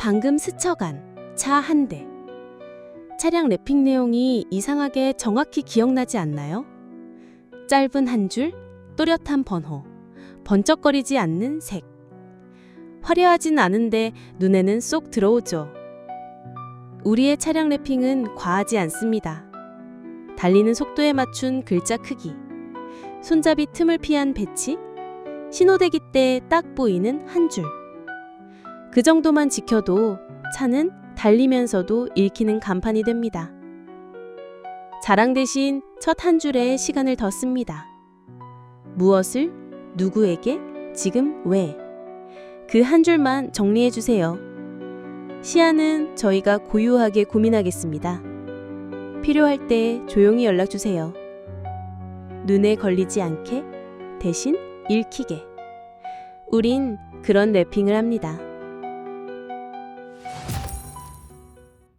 방금 스쳐간 차 한 대. 차량 랩핑 내용이 이상하게 정확히 기억나지 않나요? 짧은 한 줄, 또렷한 번호, 번쩍거리지 않는 색. 화려하진 않은데 눈에는 쏙 들어오죠. 우리의 차량 랩핑은 과하지 않습니다. 달리는 속도에 맞춘 글자 크기, 손잡이 틈을 피한 배치, 신호대기 때 딱 보이는 한 줄. 그 정도만 지켜도 차는 달리면서도 읽히는 간판이 됩니다. 자랑 대신 첫 한 줄에 시간을 더 씁니다. 무엇을, 누구에게, 지금 왜. 그 한 줄만 정리해 주세요. 시야는 저희가 고유하게 고민하겠습니다. 필요할 때 조용히 연락 주세요. 눈에 걸리지 않게 대신 읽히게. 우린 그런 랩핑을 합니다.